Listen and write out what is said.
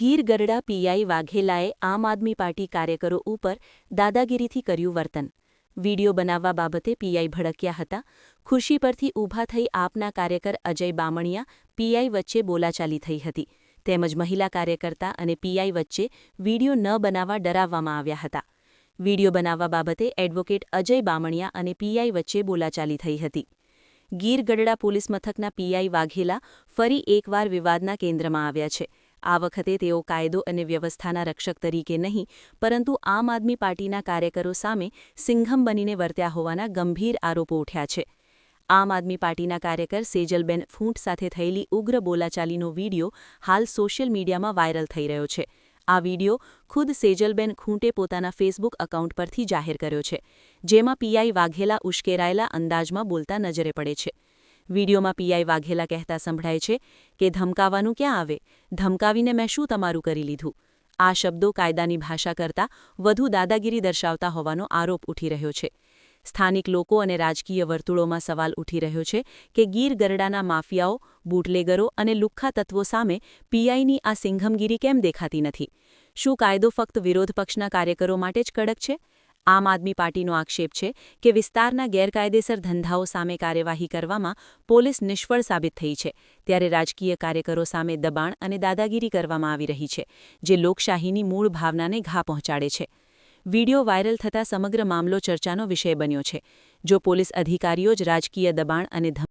ગીર ગરડા PI વાઘેલાએ આમ આદમી party કાર્યકરો ઉપર દાદાગીરીથી કર્યું વર્તન. વીડિયો બનાવવા બાબતે પીઆઈ ભડક્યા હતા. ખુરશી પરથી ઊભા થઈ આપના કાર્યકર અજય બામણિયા પીઆઈ વચ્ચે બોલાચાલી થઈ હતી. તેમજ મહિલા કાર્યકર્તા અને પીઆઈ વચ્ચે વીડિયો ન બનાવવા ડરાવવામાં આવ્યા હતા. વીડિયો બનાવવા બાબતે એડવોકેટ અજય બામણિયા અને પીઆઈ વચ્ચે બોલાચાલી થઈ હતી. ગીર ગઢડા પોલીસ મથકના પીઆઈ વાઘેલા ફરી એકવાર વિવાદના કેન્દ્રમાં આવ્યા છે. આ વખતે તેઓ કાયદો અને વ્યવસ્થાના રક્ષક તરીકે નહીં, પરંતુ આમ આદમી પાર્ટીના કાર્યકરો સામે સિંઘમ બનીને વર્ત્યા હોવાના ગંભીર આરોપો ઉઠ્યા છે. આમ આદમી પાર્ટીના કાર્યકર સેજલબેન ફૂંટ સાથે થયેલી ઉગ્ર બોલાચાલીનો વીડિયો હાલ સોશિયલ મીડિયામાં વાયરલ થઈ રહ્યો છે. આ વીડિયો ખુદ સેજલબેન ખૂંટે પોતાના ફેસબુક એકાઉન્ટ પરથી જાહેર કર્યો છે, જેમાં પીઆઈ વાઘેલા ઉશ્કેરાયેલા અંદાજમાં બોલતા નજરે પડે છે. વિડીયોમાં પીઆઈ વાઘેલા કહેતા સંભળાય છે કે ધમકાવાનું ક્યાં આવે? ધમકાવીને મેં શું તમારું કરી લીધું? આ શબ્દો કાયદાની ભાષા કરતાં વધુ દાદાગીરી દર્શાવતા હોવાનો આરોપ ઉઠી રહ્યો છે. સ્થાનિક લોકો અને રાજકીય વર્તુળોમાં સવાલ ઉઠી રહ્યો છે કે ગીર ગરડાના માફિયાઓ, બૂટલેગરો અને લુખ્ખા તત્વો સામે પીઆઈની આ સિંઘમગીરી કેમ દેખાતી નથી? શું કાયદો ફક્ત વિરોધ પક્ષના કાર્યકરો માટે જ કડક છે? આમ આદમી પાર્ટીનો આક્ષેપ છે કે વિસ્તારના ગેરકાયદેસર ધંધાઓ સામે કાર્યવાહી કરવામાં પોલીસ નિષ્ફળ સાબિત થઈ છે, ત્યારે રાજકીય કાર્યકરો સામે દબાણ અને દાદાગીરી કરવામાં આવી રહી છે, જે લોકશાહીની મૂળ ભાવનાને ઘા પહોંચાડે છે. વીડિયો વાયરલ થતાં સમગ્ર મામલો ચર્ચાનો વિષય બન્યો છે, જો પોલીસ અધિકારીઓ જ રાજકીય દબાણ અને